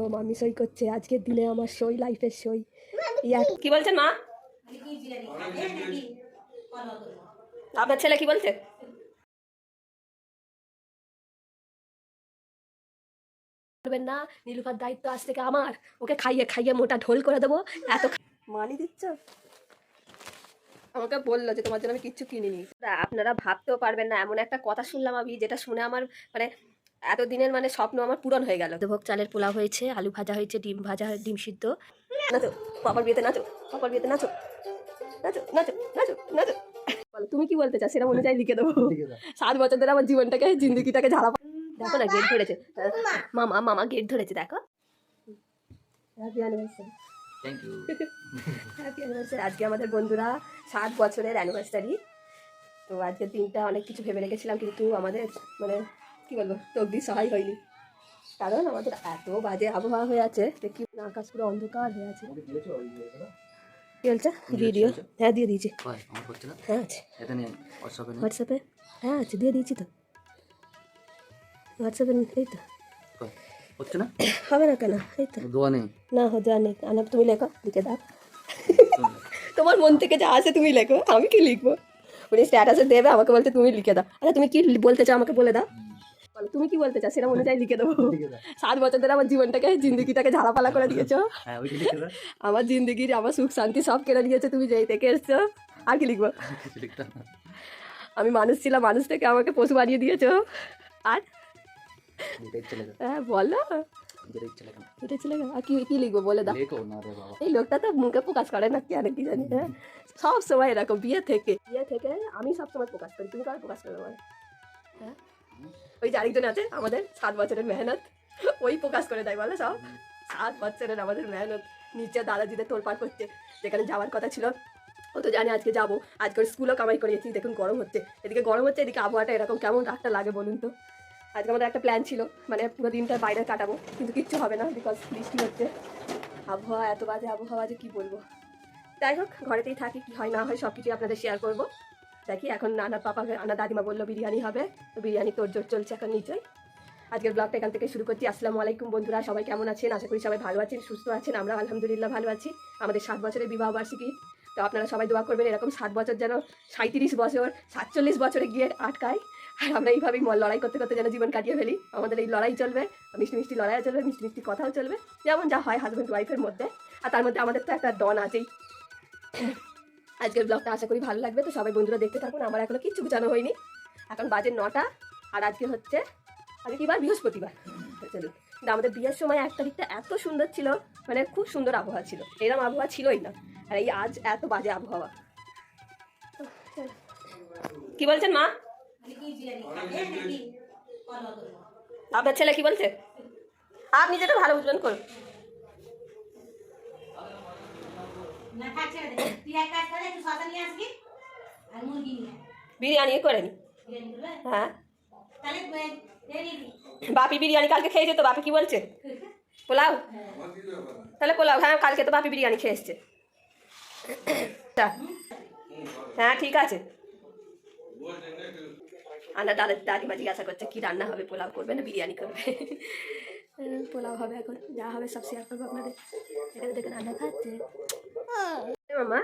দেখো মামি সই করছে। আজকের দিনে আমার সই লাইফের সই। কি বলছেন মা? আপনার ছেলে কি বলছে? করবেন না নীলুফার দায়িত্ব আজ থেকে আমার। ওকে খাইয়ে খাইয়ে মোটা ঢোল করে দেবো। এত মানি দিচ্ছ? আমাকে বলল যে তোমার জন্য আমি কিচ্ছু কিনিনি। আপনারা ভাবতেও পারবেন না এমন একটা কথা শুনলাম আমি যেটা শুনে আমার মানে এতদিনের মানে স্বপ্ন আমার পূরণ হয়ে গেল। ভোগ চালের পোলাও হয়েছে আলু ভাজা হয়েছে ডিম ভাজা ডিম সিদ্ধ। নাচো পাপার বিয়েতে নাচো পাপার বিয়েতে নাচো নাচো নাচো নাচো নাচো। বলো তুমি কি বলতে চাও? সেটা অনুযায়ী লিখে দেবো। সাত বছর ধরে আমার জীবনটাকে জিন্দগিটাকে ঝাড়া দেখো না গেট ধরেছে। মামা মামা গেট ধরেছে দেখো। আজকে আমাদের বন্ধুরা সাত বছরের অ্যানিভার্সারি তো আজকের দিনটা অনেক কিছু ভেবে রেখেছিলাম কিন্তু আমাদের মানে কি বলব? তকদির সহায় হয়নি। কারণ আমাদের এত বাজে আবহাওয়া হয়ে আছে দেখি আকাশ পুরো অন্ধকার হয়ে আছে। কি বলছে? ভিডিও হ্যাঁ দিয়ে দিয়েছি। হ্যাঁ আছে। হোয়াটসঅ্যাপে হ্যাঁ আছে দিয়ে দিয়েছি তো। হোয়াটসঅ্যাপে এই তো। হচ্ছে না? হবে না কেন? এই তো। দোয়া নেই। না হতে নেই। আনা তুমি লেখো লিখে দাও। তোমার মন থেকে যা আসে তুমি লেখো। আমি কি লিখব? উনি স্ট্যাটাসে দেবে আমাকে বলতে তুমি লিখে দাও। আচ্ছা তুমি কি বলতে চাও আমাকে বলে দাও। তুমি কি বলতে চাও সেটা অনুযায়ী লিখে দেবো। সাত বছর ধরে আমার জীবনটাকে জিন্দগিটাকে ঝাড়াপালা করে দিয়েছ। হ্যাঁ আমার জিন্দগির আমার সুখ শান্তি সব কেড়ে নিয়েছো তুমি যেই থেকে এসছো। আর কি লিখব। আমি মানুষ ছিলাম মানুষ থেকে আমাকে পশু বানিয়ে দিয়েছ। আর? হ্যাঁ বলো। এটা ছিল আর কি কি লিখব বলে দাও। এই লোকটা তো মুখে প্রকাশ করে না কি কি জানি হ্যাঁ? সব সময় এরকম বিয়ে থেকে। বিয়ে থেকে আমি সব সময় প্রকাশ করি। তুমি কারও প্রকাশ করবে বলো? হ্যাঁ? ওই যে আরেকজন আছে, আমাদের সাত বছরের মেহনত। ওই প্রকাশ করে দেয়, বলো সব। সাত বছরের আমাদের মেহনত। নিচে দাদাজিদের তোলপাড় করছে। যেখানে যাওয়ার কথা ছিল, ও তো জানে আজকে যাব। আজকে স্কুলও কামাই করিয়েছি, দেখুন গরম হচ্ছে। এদিকে গরম হচ্ছে, এদিকে আবহাওয়াটা এরকম কেমন রাতটা লাগে বলুন তো? আজকে আমাদের একটা প্ল্যান ছিল মানে পুরো দিনটা বাইরে কাটাবো, কিন্তু কিচ্ছু হবে না বিকজ বৃষ্টি হচ্ছে। আবহাওয়া এত বাজে আবহাওয়া যে কী বলব? যাই হোক, ঘরেতেই থাকি, কি হয় না হয় সব কিছুই আপনাদের শেয়ার করব। দেখি, এখন নানা পাপা আনা দাদিমা বলল বিরিয়ানি হবে, তো বিরিয়ানি তোর জোর চলছে এখন নিচেই। আজকের ব্লগটা এখান থেকে শুরু করছি। আসসালামু আলাইকুম বন্ধুরা, সবাই কেমন আছেন? আশা করি সবাই ভালো আছেন, সুস্থ আছেন। আমরা আলহামদুলিল্লাহ ভালো আছি। আমাদের সাত বছরের বিবাহ বার্ষিকী। তো আপনারা সবাই দোয়া করবেন, এরকম সাত বছর যেন সাঁত্রিশ বছর, সাতচল্লিশ বছরে গিয়ে আটকায়। আর আমরা এইভাবেই লড়াই করতে করতে যেন জীবন কাটিয়ে ফেলি। আমাদের এই লড়াই চলবে, মিষ্টি মিষ্টি লড়াইও চলবে, মিষ্টি মিষ্টি কথাও চলবে। যেমন যা হয় হাজব্যান্ড ওয়াইফের মধ্যে। আর তার মধ্যে আমাদের তো একটা ডন আছেই। আজকের ব্লগটা আশা করি ভালো লাগবে। তো সবাই বন্ধুরা দেখতে থাকুন, আমার এখনও কিচ্ছু গুছানো হয়নি। এখন বাজে নটা, আর আজকে হচ্ছে আজকে কি বার বৃহস্পতিবার চলুন আমাদের বিয়ের সময় এক তারিখটা এত সুন্দর ছিল মানে খুব সুন্দর আবহাওয়া ছিল। এরকম আবহাওয়া ছিলই না, আর এই আজ এত বাজে আবহাওয়া। কি বলছেন মা? আপনার ছেলে কি বলছে? আপনি যেটা ভালো বুঝবেন করুন না থাকছে না দে। তুই এক কাজ করে একটু শশা নিয়ে আসবি আর মুরগি নিয়ে বিরিয়ানি করেনি বিরিয়ানি হ্যাঁ তাহলে। বাপি বিরিয়ানি কালকে খেয়েছে তো বাপি কি বলছে পোলাও তাহলে পোলাও হ্যাঁ কালকে তো বাপি বিরিয়ানি খেয়ে এসছে তা, হ্যাঁ ঠিক আছে আনা দাদা দাদিমা জিজ্ঞাসা করছে কি রান্না হবে পোলাও করবে না বিরিয়ানি করবে পোলাও হবে এখন যা হবে সব শেয়ার করব আপনাদের এখানে দেখে রান্না খাচ্ছে মামা।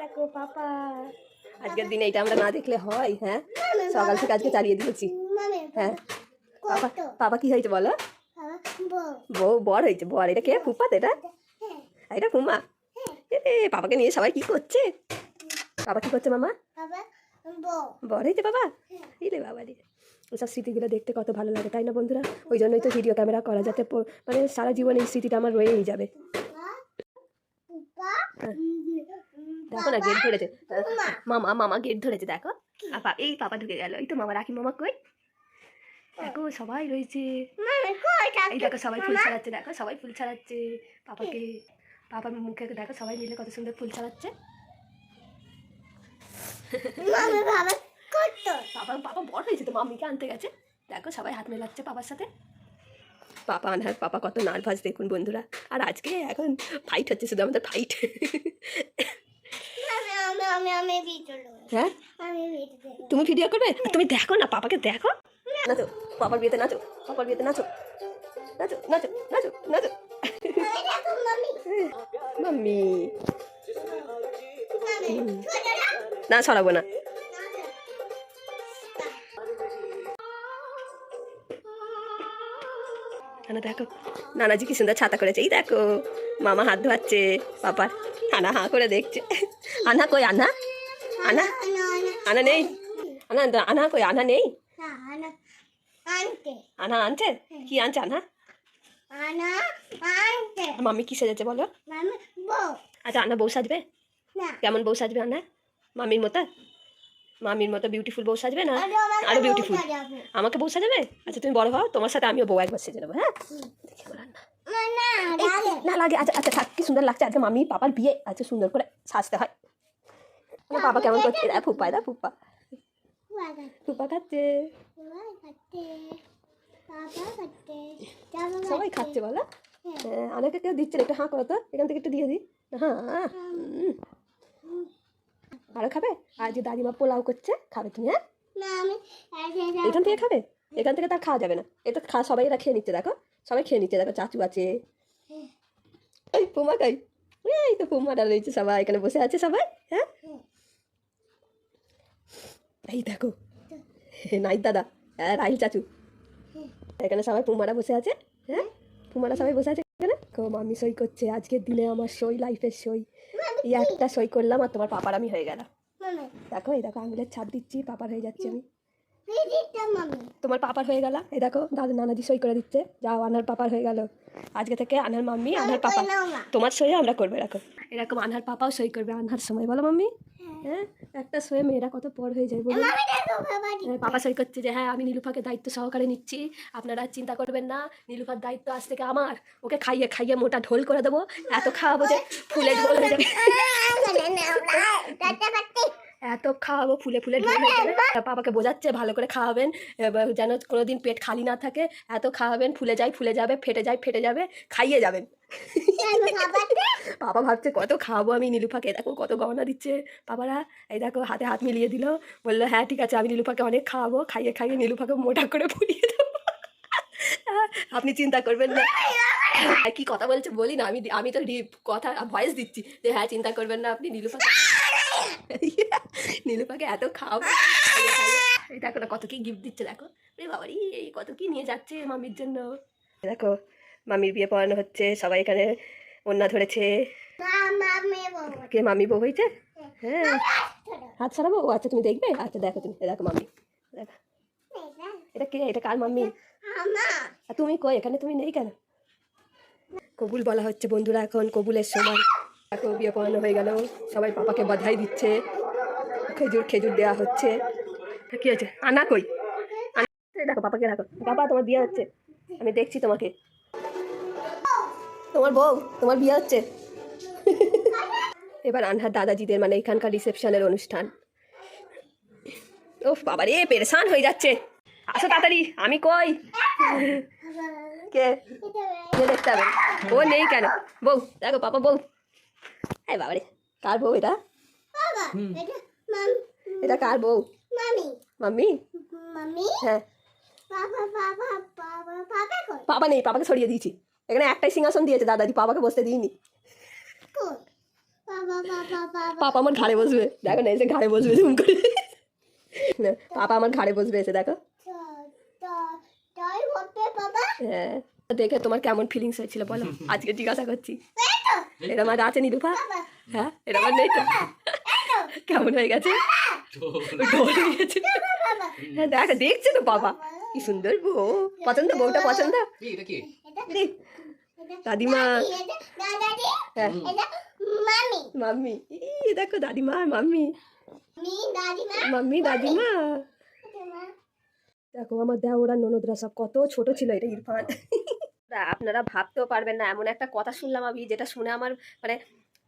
দেখো পাপা। আজকের দিনে এটা আমরা না দেখলে হয় হ্যাঁ? সকাল থেকে আজকে চালিয়ে দিয়েছি। হ্যাঁ। পাপা পাপা কি হয়েছে বলো? বউ। বর হয়েছে বর। এটা কে? ফুপাত এটা? ফুমা এ পাপাকে নিয়ে সবাই কি করছে? বাবা কি করছে মামা? বর হয়েছে বাবা এই রে বাবা রে ওসব স্মৃতিগুলো দেখতে কত ভালো লাগে তাই না বন্ধুরা? ওই জন্যই তো ভিডিও ক্যামেরা করা যাতে মানে সারা জীবন এই স্মৃতিটা আমার রয়েই যাবে। দেখো না গেট ধরেছে। মামা মামা গেট ধরেছে দেখো। এই পাপা ঢুকে গেল। এই তো মামা রাখি মামা কই? দেখো সবাই রয়েছে। এই দেখো সবাই ফুল ছাড়াচ্ছে দেখো সবাই ফুল ছাড়াচ্ছে। পাপাকে পাপার মুখে দেখো সবাই মিলে কত সুন্দর ফুল ছাড়াচ্ছে। পাপা পাপা বড় হয়েছে তো মামিকে আনতে গেছে। দেখো সবাই হাত মেলাচ্ছে পাপার সাথে। পাপা আনহার পাপা কত নার্ভাস দেখুন বন্ধুরা আর আজকে এখন ফাইট হচ্ছে শুধু আমাদের ফাইট হ্যাঁ তুমি ভিডিও করবে তুমি দেখো না পাপাকে দেখো না তো পাপার বিয়েতে নাচো পাপার বিয়েতে নাচো নাচো নাচো নাচো নাচো মাম্মি না সরাবো না নানা দেখো। নানাজি কি সুন্দর ছাতা করেছে এই দেখো। মামা হাত ধোয়াচ্ছে পাপার আনা হাঁ করে দেখছে। আনা কই আনা? আনা? আনা নেই? আনা আনা কই আনা নেই? আনা আনছে? কি আনছে আনা? মামি কি সেজেছে বলো? আচ্ছা আনা বউ সাজবে? কেমন বউ সাজবে আনা? মামির মতো? মামির মতো বিউটিফুল বউ সাজবে না? আরও বিউটিফুল. আমাকে বউ সাজাবে? আচ্ছা তুমি বড় হও তোমার সাথে আমিও বউ একবার সেজে নেব হ্যাঁ? দেখি আমার রান্না। না লাগে। আচ্ছা আচ্ছা থাক কি সুন্দর লাগছে। আজকে মামি পাপার বিয়ে আচ্ছা সুন্দর করে সাজতে হয়। আমার পাপা কেমন করছে? ফুপ্পা এরা ফুপ্পা Wagat, ফুপ্পা খাচ্ছে সবাই খাচ্ছে বলো। হ্যাঁ। অনেকে কেউ দিচ্ছে না। একটু হাঁ করো তো। এখান থেকে একটু দিয়ে দিই। হ্যাঁ। আরও খাবে? আর যে দাদিমা পোলাও করছে খাবে তুমি হ্যাঁ? এখান থেকে খাবে? এখান থেকে তার খাওয়া যাবে না। এটা খা সবাই এরা খেয়ে নিচ্ছে দেখো। সবাই খেয়ে নিচ্ছে দেখো চাচু আছে। এই পুমা কাই? এই তো পুমাটা রয়েছে সবাই এখানে বসে আছে সবাই হ্যাঁ? এই দেখো নাই দাদা রাইল চাচু। এখানে সবাই পুমারা বসে আছে হ্যাঁ? পুমারা সবাই বসে আছে। আমি মামি সই করছে। আজকের দিনে আমার সই লাইফের সই। এই একটা সই করলাম আর তোমার পাপার আমি হয়ে গেলাম দেখো এই দেখো আঙুলের ছাপ দিচ্ছি পাপার হয়ে যাচ্ছে আমি. তোমার পাপার হয়ে গেল এই দেখো দাদু নানাজি সই করে দিচ্ছে যাও আনার পাপার হয়ে গেল আজকে থেকে আনার মাম্মি আনার পাপা তোমার সই আমরা করবে এরকম এরকম আনার পাপাও সই করবে আনার সময় বলো মাম্মি হ্যাঁ একটা সয়ে মেয়েরা কত পর হয়ে যায় বলো. হ্যাঁ, পাপা সই করছে যে হ্যাঁ আমি নীলুফাকে দায়িত্ব সহকারে নিচ্ছি আপনারা আর চিন্তা করবেন না নীলুফার দায়িত্ব আজ থেকে আমার ওকে খাইয়ে খাইয়ে মোটা ঢোল করে দেবো এত খাওয়াবো যে ফুলে ঢোল হয়ে যাবে. এত খাওয়াবো ফুলে ফুলে আর পাপাকে বোঝাচ্ছে ভালো করে খাওয়াবেন যেন কোনোদিন পেট খালি না থাকে। এত খাওয়াবেন ফুলে যায় ফুলে যাবে ফেটে যায় ফেটে যাবে খাইয়ে যাবেন। পাপা ভাবছে কত খাওয়াবো আমি নীলুফাকে? দেখো কত গহনা দিচ্ছে। বাবারা এই দেখো হাতে হাত মিলিয়ে দিল। বলল হ্যাঁ ঠিক আছে আমি নীলুফাকে অনেক খাওয়াবো। খাইয়ে খাইয়ে নীলুফাকে মোটা করে ফুলিয়ে দেবো। আপনি চিন্তা করবেন না। আর কি কথা বলছে বলি না আমি আমি তো কথা ভয়েস দিচ্ছি যে হ্যাঁ চিন্তা করবেন না আপনি নীলুফাকে নীলুফাকে এত খাইয়ে। দেখো না কত কি গিফট দিচ্ছে দেখো। রে বাবারি এই কত কি নিয়ে যাচ্ছে মামির জন্য। দেখো মামির বিয়ে পড়ানো হচ্ছে সবাই এখানে অন্যা ধরেছে। কে মামি বউ হয়েছে? হ্যাঁ। হাত সারাবো ও আচ্ছা তুমি দেখবে? আচ্ছা দেখো তুমি দেখো মাম্মি দেখো। এটা কে? এটা কার মাম্মি তুমি কই? এখানে তুমি নেই কেন? কবুল বলা হচ্ছে বন্ধুরা এখন কবুলের সময়। দেখো বিয়ে পড়ানো হয়ে গেল। সবাই পাপাকে বাধাই দিচ্ছে। খেজুর খেজুর দেওয়া হচ্ছে। কি হয়েছে? আনা কই? দেখো, পাপাকে রাখো। বাবা তোমার বিয়ে হচ্ছে। আমি দেখছি তোমাকে। তোমার বউ, তোমার বিয়ে হচ্ছে। এবার আনহার দাদাজিদের মানে এখানকার রিসেপশনের অনুষ্ঠান। ও বাবা রে পেরেশান হয়ে যাচ্ছে। আসো তাড়াতাড়ি, আমি কই? কে? দেখতে হবে? ও নেই কেন? বউ, দেখো, পাপা, বউ। এই বাবা রে কার বউ এটা. এটা কার বউ. মাম্মি হ্যাঁ. পাপা নেই পাপাকে সরিয়ে দিয়েছি এখানে একটাই সিংহাসন দিয়েছে দাদাজি পাপাকে বসতে দিইনি. পাপা আমার ঘাড়ে বসবে দেখো না এসে ঘাড়ে বসবে তুমি করে না, পাপা আমার ঘাড়ে বসবে এসে দেখো. হ্যাঁ দেখে তোমার কেমন ফিলিংস হয়েছিল বলো আজকে জিজ্ঞাসা করছি এরম আর আছে নিরুপা হ্যাঁ এরম আর নেই তো। কেমন হয়ে গেছে? গেছে। হ্যাঁ দেখ দেখছে তো বাবা। কি সুন্দর বউ। পছন্দ বউটা পছন্দ? এটা দাদিমা। হ্যাঁ। মাম্মি দেখো দাদিমা মাম্মি. মাম্মি দাদিমা. দেখো আমার দেওরা ননদরা সব কত ছোট ছিল এটা ইরফান। আপনারা ভাবতেও পারবেন না। এমন একটা কথা শুনলাম আমি যেটা শুনে আমার মানে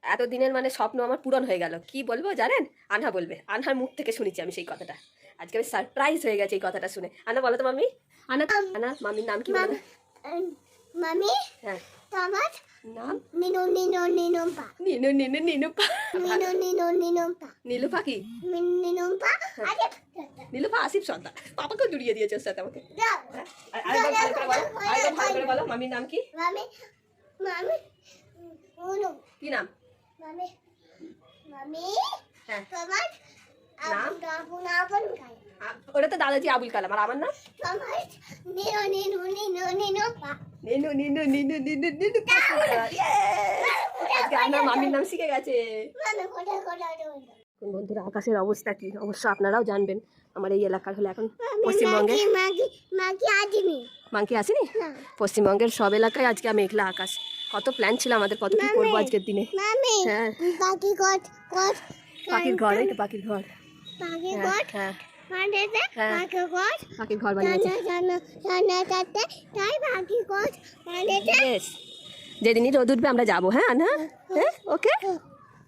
এতদিনের মানে স্বপ্ন আমার পূরণ হয়ে গেল। কি বলব জানেন? আনহা বলবে। আনহার মুখ থেকে শুনেছি আমি সেই কথাটা। আজকে আমি সারপ্রাইজ হয়ে গেছে এই কথাটা শুনে। আনা বলো তো মামি আনা আনা মামির নাম কি বলো? মামি হ্যাঁ। টমাট নাম নিনু নিনু নিনু পা নিনু নিনু নিনু পা নিনু নিনু নিনু পা নীলু পাখি নিনু পা আরে নীলুপা আসিফ সর্দার পাপাকে জুড়িয়ে দিয়েছে ওর সাথে আমাকে? আরেকবার ভালো করে বলো আরেকবার ভালো করে বলো মামির নাম কি মামি মামি উনু কি নাম মামি মামি হ্যাঁ টমাট নাম? ওটা তো দাদাজি আবুল কালাম আর আমার নাম টমাট নিনু নিনু নিনু নিনু নিনু নিনু নিনু নিনু আজকে আপনার মামির নাম শিখে গেছে এখন বন্ধুরা আকাশের অবস্থা কি অবশ্য আপনারাও জানবেন আমার এই এলাকার হলে এখন পশ্চিমবঙ্গে মাগি আসেনি পশ্চিমবঙ্গের সব এলাকায় আজকে মেঘলা আকাশ কত প্ল্যান ছিল আমাদের কত কি করব আজকের দিনে হ্যাঁ পাখির ঘর এই তো পাখির ঘর হ্যাঁ হ্যাঁ পাখির ঘর বানিয়েছে বেশ। যেদিনই রোদ উঠবে আমরা যাব হ্যাঁ না হ্যাঁ ওকে?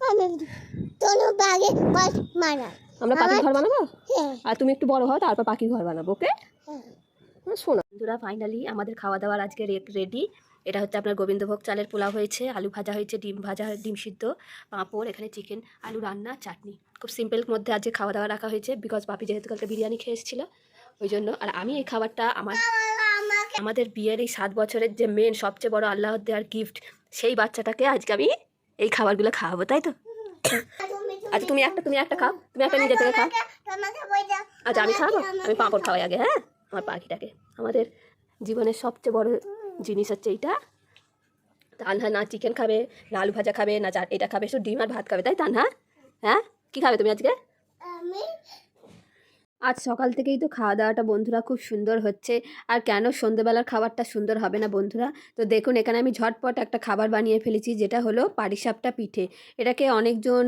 আমি তোনো পাখি আমরা পাখির ঘর বানাবো? হ্যাঁ। আর তুমি একটু বড় হও তারপর পাখির ঘর বানাবো ওকে? হ্যাঁ। শোনো। বন্ধুরা ফাইনালি আমাদের খাওয়া দাওয়ার আজকে রেডি এটা হচ্ছে আপনার গোবিন্দভোগ চালের পোলাও হয়েছে, আলু ভাজা হয়েছে, ডিম ভাজা, ডিম সিদ্ধ, পাঁপড়, এখানে চিকেন আলু রান্না, চাটনি। খুব সিম্পল মধ্যে আজকে খাওয়া দাওয়া রাখা হয়েছে বিকজ পাপি যেহেতু কালকে বিরিয়ানি খেয়ে এসেছিল, ওই জন্য। আর আমি এই খাবারটা আমার, আমাদের বিয়ের এই সাত বছরের যে মেন সবচেয়ে বড় আল্লাহর দেওয়ার গিফট সেই বাচ্চাটাকে আজকে আমি এই খাবারগুলো খাওয়াবো, তাই তো? আচ্ছা তুমি একটা তুমি একটা খাও, তুমি একটা নিজে থেকে খাও। আচ্ছা আমি খাব? আমি পাঁপড় খাওয়াই আগে হ্যাঁ? আমার পাখিটাকে, আমাদের জীবনের সবচেয়ে বড় জিনিস হচ্ছে এইটা। তানহা না চিকেন খাবে না আলু ভাজা খাবে না চা এটা খাবে শুধু ডিম আর ভাত খাবে তাই তানহা? হ্যাঁ? কী খাবে তুমি আজকে? আজ সকাল থেকেই তো খাওয়া দাওয়াটা বন্ধুরা খুব সুন্দর হচ্ছে। আর কেন সন্ধেবেলার খাবারটা সুন্দর হবে না বন্ধুরা? তো দেখুন এখানে আমি ঝটপট একটা খাবার বানিয়ে ফেলেছি যেটা হলো পাটিসাপটা পিঠে। এটাকে অনেকজন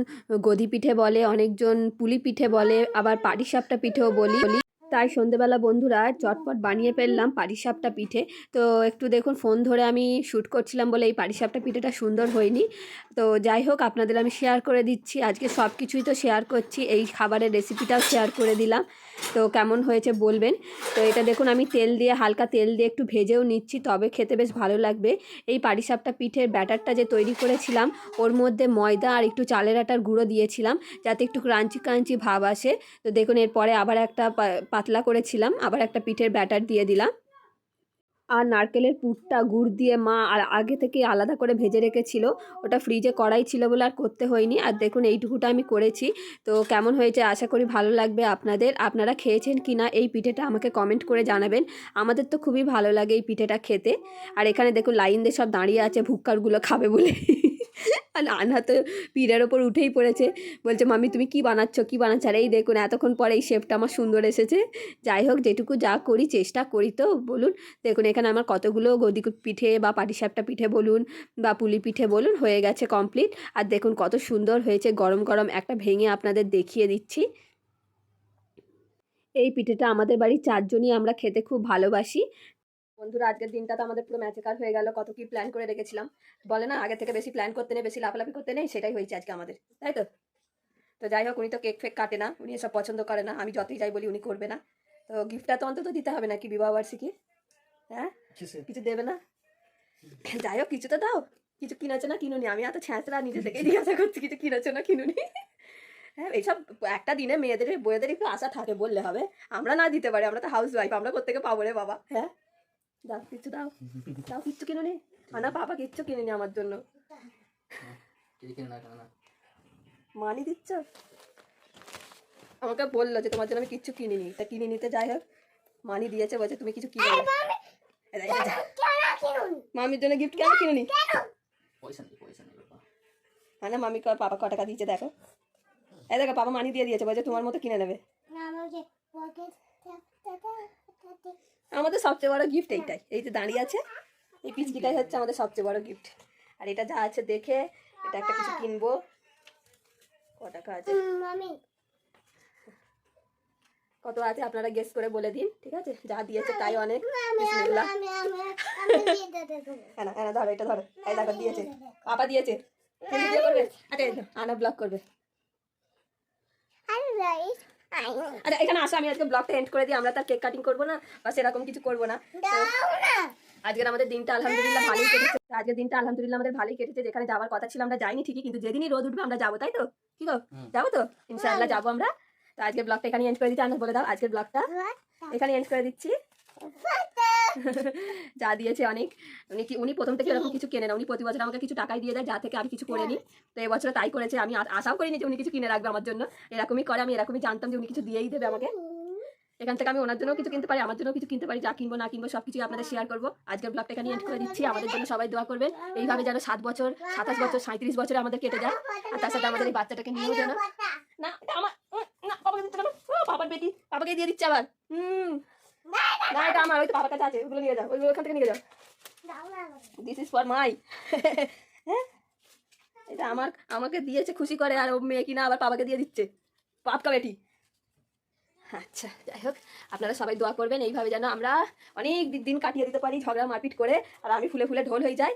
গদি পিঠে বলে অনেকজন পুলি পিঠে বলে আবার পাটিসাপটা পিঠেও বলি বলি তাই সন্ধেবেলা বন্ধুরা চটপট বানিয়ে ফেললাম পাটিসাপটা পিঠে। তো একটু দেখুন, ফোন ধরে আমি শ্যুট করছিলাম বলে এই পাটিসাপটা পিঠেটা সুন্দর হয়নি। তো যাই হোক, আপনাদের আমি শেয়ার করে দিচ্ছি। আজকে সব কিছুই তো শেয়ার করছি, এই খাবারের রেসিপিটাও শেয়ার করে দিলাম। তো কেমন হয়েছে বলবেন। তো এটা দেখুন, আমি তেল দিয়ে, হালকা তেল দিয়ে একটু ভেজেও নিচ্ছি, তবে খেতে বেশ ভালো লাগবে। এই পাটিসাপটা পিঠের ব্যাটারটা যে তৈরি করেছিলাম, ওর মধ্যে ময়দা আর একটু চালের আটার গুঁড়ো দিয়েছিলাম, যাতে একটু ক্রাঞ্চি ক্রাঞ্চি ভাব আসে। তো দেখুন, এরপরে আবার একটা পাতলা করেছিলাম, আবার একটা পিঠের ব্যাটার দিয়ে দিলাম। আর নারকেলের পুরটা, গুড় দিয়ে মা আর আগে থেকে আলাদা করে ভেজে রেখেছিল। ওটা ফ্রিজে কড়াই ছিল বলে আর করতে হয়নি। আর দেখুন, এইটুকুটা আমি করেছি। তো কেমন হয়েছে আশা করি ভালো লাগবে আপনাদের। আপনারা খেয়েছেন কি না এই পিঠেটা আমাকে কমেন্ট করে জানাবেন। আমাদের তো খুবই ভালো লাগে এই পিঠেটা খেতে। আর এখানে দেখুন, লাইন দিয়ে সব দাঁড়িয়ে আছে, ভুক্কারগুলো খাবে বলে। আর আনহা তো পিঠের ওপর উঠেই পড়েছে। বলছে মামি তুমি কি বানাচ্ছ কি বানাচ্ছ? আর এই দেখুন, এতক্ষণ পরে এই শেপটা আমার সুন্দর এসেছে। যাই হোক, যেটুকু যা করি, চেষ্টা করি তো, বলুন। দেখুন, এখানে আমার কতগুলো গদি পিঠে বা পাটিসাপটা পিঠে বলুন বা পুলি পিঠে বলুন, হয়ে গেছে কমপ্লিট। আর দেখুন, কত সুন্দর হয়েছে, গরম গরম একটা ভেঙে আপনাদের দেখিয়ে দিচ্ছি। এই পিঠেটা আমাদের বাড়ির চারজনই আমরা খেতে খুব ভালোবাসি। বন্ধুরা আজকের দিনটা তো আমাদের পুরো ম্যাচেকার হয়ে গেল। কত কি প্ল্যান করে রেখেছিলাম। বলে না আগে থেকে বেশি প্ল্যান করতে নেই বেশি লাফালাফি করতে নেই সেটাই হয়েছে আজকে আমাদের। তাই তো? তো যাই হোক উনি তো কেক ফেক কাটে না উনি এসব পছন্দ করে না আমি যতই যাই বলি উনি করবে না। তো গিফটটা তো অন্তত দিতে হবে নাকি বিবাহ বার্ষিকী? হ্যাঁ? কিছু দেবে না? যাই হোক কিছু তো দাও। কিছু কিনেছো না কিনুনি? আমি এত ছ্যাঁচড়া নিজে থেকে জিজ্ঞাসা করছি কিছু কিনেছো না কিনুনি? হ্যাঁ এইসব একটা দিনে মেয়েদের বইয়েদের একটু আশা থাকে বললে হবে। আমরা না দিতে পারি আমরা তো হাউস ওয়াইফ আমরা কোথেকে পাবো রে বাবা। হ্যাঁ? দাও কিচ্ছু দাও। দাও কিচ্ছু কিনুনি না। বাবা কিচ্ছু আমার জন্য। কিনে না কেন না। মানি দিচ্ছ? আমাকে বলল যে তোমার জন্য আমি কিচ্ছু কিনিনি। তা কিনে নিতে যাই হোক। মানি দিয়েছে বলছে তুমি কিছু কিনে। কেন মামির জন্য গিফট কেন কিনুনি? পয়সা নেই পয়সা নেই বাবা। হ্যাঁ না মামি ক- পাপা ক টাকা দিয়েছে দেখো। এই দেখো পাপা মানি দিয়ে দিয়েছে বলছে তোমার মতো কিনে নেবে। আমাদের সবচেয়ে বড় গিফট এইটাই। এই যে দাঁড়িয়ে আছে এই পিচকিটাই হচ্ছে আমাদের সবচেয়ে বড় গিফট আর এটা যা আছে দেখে এটা একটা কিছু কিনবো। ক টাকা আছে? কত আছে আপনারা গেস করে বলে দিন ঠিক আছে? যা দিয়েছে তাই অনেক। হ্যাঁ হ্যাঁ ধরো এটা ধরো। এই দেখো দিয়েছে। পাপা দিয়েছে। কিন্তু আচ্ছা আনা ব্লক করবে। আচ্ছা এখানে আসো আমি আজকে ব্লগটা এন্ড করে দিই আমরা তার কেক কাটিং করব না বা সেরকম কিছু করব না। আজকে আজকের আমাদের দিনটা আলহামদুলিল্লাহ ভালোই কেটেছে। আজকে আজকের দিনটা আলহামদুলিল্লাহ আমাদের ভালোই কেটেছে যেখানে যাওয়ার কথা ছিল আমরা যাইনি ঠিকই কিন্তু যেদিনই রোদ উঠবে আমরা যাব তাই তো? কি গো? যাব তো? ইনশাআল্লাহ যাব আমরা। তো আজকে ব্লগটা এখানে এন্ড করে দিচ্ছি আমি বলে দাও আজকের ব্লগটা এখানে এন্ড করে দিচ্ছি। যা দিয়েছে অনেক। উনি কি, উনি প্রথম থেকে এরকম কিছু কেনে না। উনি প্রতি বছর আমাকে কিছু টাকাই দিয়ে দেয়, যা থেকে আমি কিছু করে নিই তো এবছর তাই করেছে। আমি আশাও করিনি যে উনি কিছু কিনে রাখবে আমার জন্য। এরকমই করে, আমি এরকমই জানতাম যে উনি কিছু দিয়েই দেবে আমাকে। এখান থেকে আমি ওনার জন্য কিছু কিনতে পারি, আমার জন্য কিছু কিনতে পারি, যা কিনবো না কিনবো সব কিছু আপনাদের শেয়ার করব। আজকের ব্লগটা এখানে এন্ড করে দিচ্ছি। আমাদের জন্য সবাই দোয়া করবেন। এইভাবে যেন সাত বছর, সাতাশ বছর সাঁত্রিশ বছরে আমাদের কেটে যায়। আর তার সাথে আমাদের এই বাচ্চাটাকে নিয়েও যেন না আমার না, বাবাকে দিতে বাবার বেটি, বাবাকে দিয়ে দিচ্ছে আবার। হুম। না এটা আমার ওই বাবার কাছে আছে ওগুলো নিয়ে যাও ওইগুলো ওখান থেকে নিয়ে যাও দিস ইজ ফর মাই এটা আমার আমাকে দিয়েছে খুশি করে আর ও মেয়ে কিনা আবার বাবাকে দিয়ে দিচ্ছে পাপকা বেটি আচ্ছা যাই হোক আপনারা সবাই দোয়া করবেন এইভাবে যেন আমরা অনেক দিন কাটিয়ে দিতে পারি ঝগড়া মারপিট করে আর আমি ফুলে ফুলে ঢোল হয়ে যাই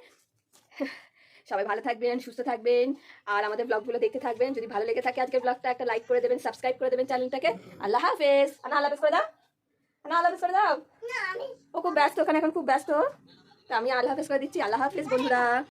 সবাই ভালো থাকবেন সুস্থ থাকবেন আর আমাদের ব্লগগুলো দেখতে থাকবেন যদি ভালো লেগে থাকে আজকের ব্লগটা একটা লাইক করে দেবেন সাবস্ক্রাইব করে দেবেন চ্যানেলটাকে আল্লাহ হাফেজ আনা আল্লাহ হাফেজ করে দাও আনা আল্লাহ হাফেজ করে দাও। ও খুব ব্যস্ত ওখানে এখন খুব ব্যস্ত। তা আমি আল্লাহ হাফেজ করে দিচ্ছি। আল্লাহ হাফেজ বন্ধুরা।